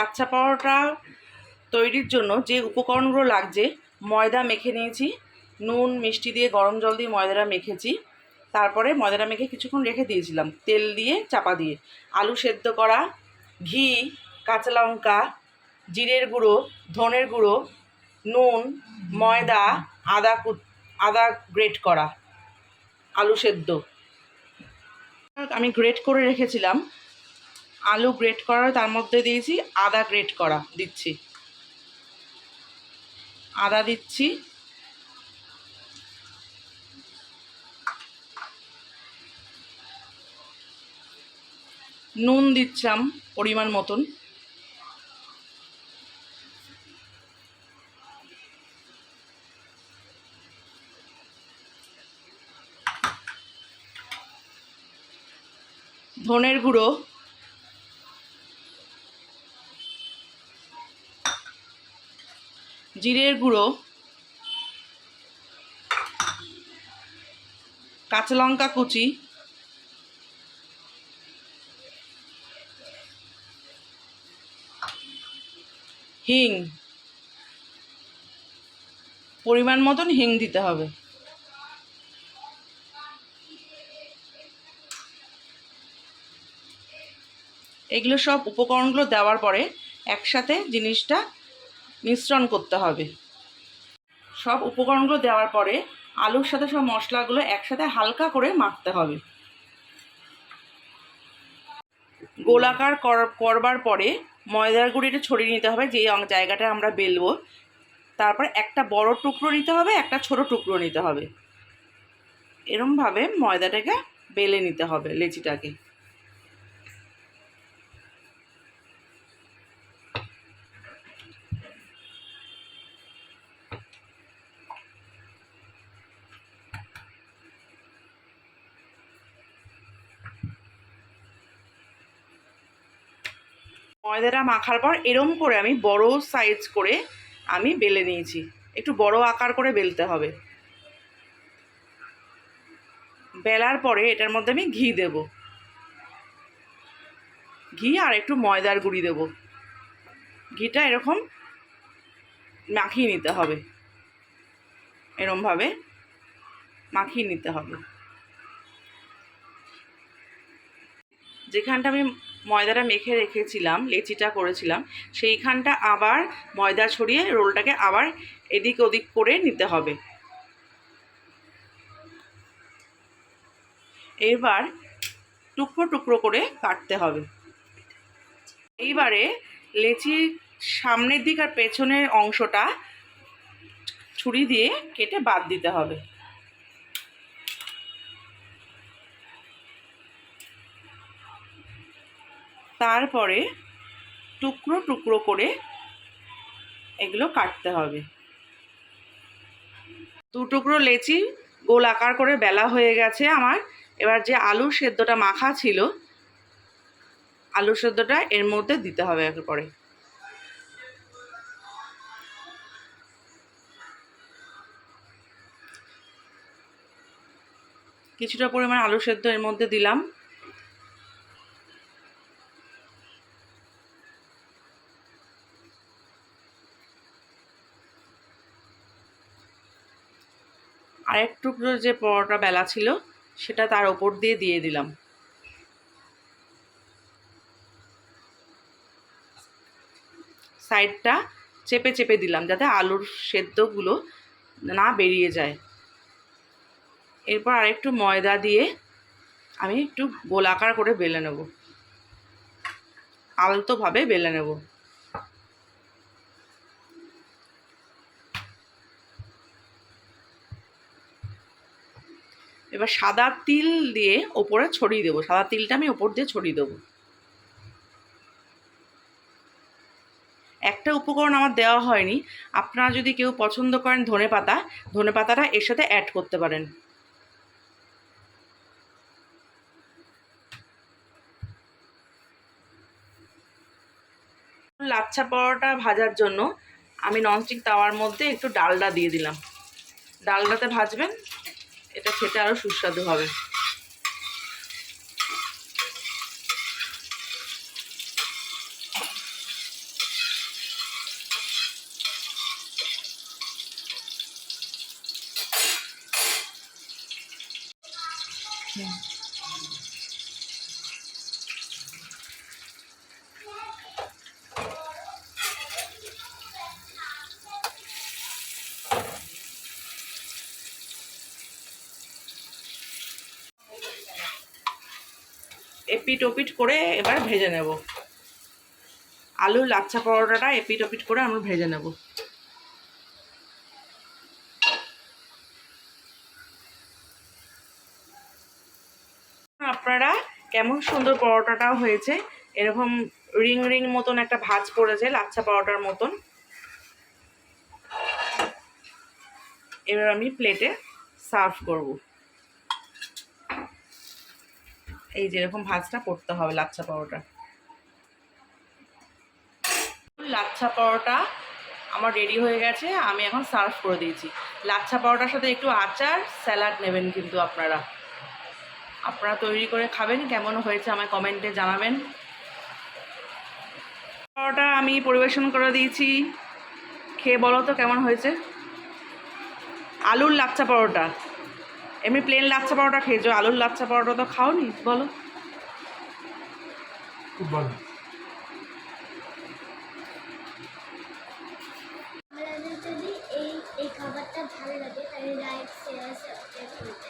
লাচ্ছা পরোটা তৈরির জন্য যে উপকরণগুলো লাগছে, ময়দা মেখে নিয়েছি, নুন, মিষ্টি দিয়ে, গরম জল দিয়ে ময়দাটা মেখেছি। তারপরে ময়দাটা মেখে কিছুক্ষণ রেখে দিয়েছিলাম, তেল দিয়ে, চাপা দিয়ে। আলু সেদ্ধ করা, ঘি, কাঁচা লঙ্কা, জিরের গুঁড়ো, ধনের গুঁড়ো, নুন, ময়দা, আদা কু, আদা গ্রেট করা, আলু সেদ্ধ। আমি গ্রেট করে রেখেছিলাম আলু গ্রেট করা, তার মধ্যে দিয়েছি আদা গ্রেট করা, দিচ্ছি। আদা দিচ্ছি। নুন দিচ্ছাম পরিমাণ মতন। ধনের গুঁড়ো জিরের গুঁড়ো, কাঁচা লঙ্কা কুচি, হিং, পরিমাণ মতন হিং দিতে হবে। এগুলো সব উপকরণগুলো দেওয়ার পরে একসাথে জিনিসটা মিশ্রণ করতে হবে। সব উপকরণগুলো দেওয়ার পরে আলুর সাথে সব মশলাগুলো একসাথে হালকা করে মাখতে হবে। গোলাকার কর- করবার পরে ময়দার গুঁড়িটা ছড়িয়ে নিতে হবে যে জায়গাটা আমরা বেলবো। তারপর একটা বড় টুকরো নিতে হবে, একটা ছোট টুকরো নিতে হবে। এরমভাবে ময়দাটাকে বেলে নিতে হবে লেচিটাকে। ময়দাটা মাখার পর এরম করে আমি বড় সাইজ করে আমি বেলে নিয়েছি। একটু বড় আকার করে বেলতে হবে। বেলার পরে এটার মধ্যে আমি ঘি দেব। ঘি আর একটু ময়দার গুঁড়ি দেব। ঘিটা এরকম মাখিয়ে নিতে হবে। এরমভাবে মাখিয়ে নিতে হবে। যেখানটা আমি ময়দাটা মেখে রেখেছিলাম, লেচিটা করেছিলাম। সেইখানটা আবার ময়দা ছড়িয়ে রোলটাকে আবার এদিক ওদিক করে নিতে হবে। এবার টুকরো টুকরো করে কাটতে হবে। এইবারে লেচির সামনের দিক আর পেছনের অংশটা ছুরি দিয়ে কেটে বাদ দিতে হবে। তারপরে টুকরো টুকরো করে এগুলো কাটতে হবে। দু টুকরো লেচি গোল আকার করে বেলা হয়ে গেছে আমার। এবার যে আলু সেদ্ধটা মাখা ছিল, আলু সেদ্ধটা এর মধ্যে দিতে হবে এরপরে কিছুটা পরিমাণ আলু সেদ্ধ এর মধ্যে দিলাম। আরেক টুকরো যে পরোটা বেলা ছিল, সেটা তার ওপর দিয়ে দিয়ে দিলাম। সাইডটা চেপে চেপে দিলাম, যাতে আলুর সেদ্ধগুলো না বেরিয়ে যায়। এরপর আরেকটু ময়দা দিয়ে আমি একটু গোলাকার করে বেলে নেব। আলতোভাবে বেলে নেব। এবার সাদা তিল দিয়ে ওপরে ছড়িয়ে দেবো। সাদা তিলটা আমি ওপর দিয়ে ছড়িয়ে দেবো। একটা উপকরণ আমার দেওয়া হয়নি। আপনারা যদি কেউ পছন্দ করেন ধনে পাতা, ধনে পাতাটা এর সাথে অ্যাড করতে পারেন। লাচ্ছা পরোটা ভাজার জন্য আমি ননস্টিক তাওয়ার মধ্যে একটু ডালডা দিয়ে দিলাম। ডালডাতে ভাজবেন। এটা খেতে আরও সুস্বাদু হবে। এপিট ওপিট করে এবার ভেজে নেব। আলুর লাচ্ছা পরোটাটা এপিট ওপিট করে আমরা ভেজে নেব। আপনারা কেমন সুন্দর পরোটাটাও হয়েছে, এরকম রিং রিং মতন একটা ভাজ পড়েছে লাচ্ছা পরোটার মতন। এবার আমি প্লেটে সার্ভ করব। এই যেরকম ভাজটা করতে হবে লাচ্ছা পরোটা। লাচ্ছা পরোটা আমার রেডি হয়ে গেছে, আমি এখন সার্ভ করে দিয়েছি। লাচ্ছা পরোটার সাথে একটু আচার স্যালাড নেবেন কিন্তু আপনারা। আপনারা তৈরি করে খাবেন, কেমন হয়েছে আমায় কমেন্টে জানাবেন। পরোটা আমি পরিবেশন করে দিয়েছি। খেয়ে বলো তো কেমন হয়েছে? আলুর লাচ্ছা পরোটা। এমনি প্লেন লাচ্ছা পরোটা খেয়েছো আলুর লাচ্ছা পরোটা তো খাওনি বলো। খুব যদি এই এই খাবারটা ভালো লাগে তাহলে লাইক শেয়ার সাবস্ক্রাইব করতে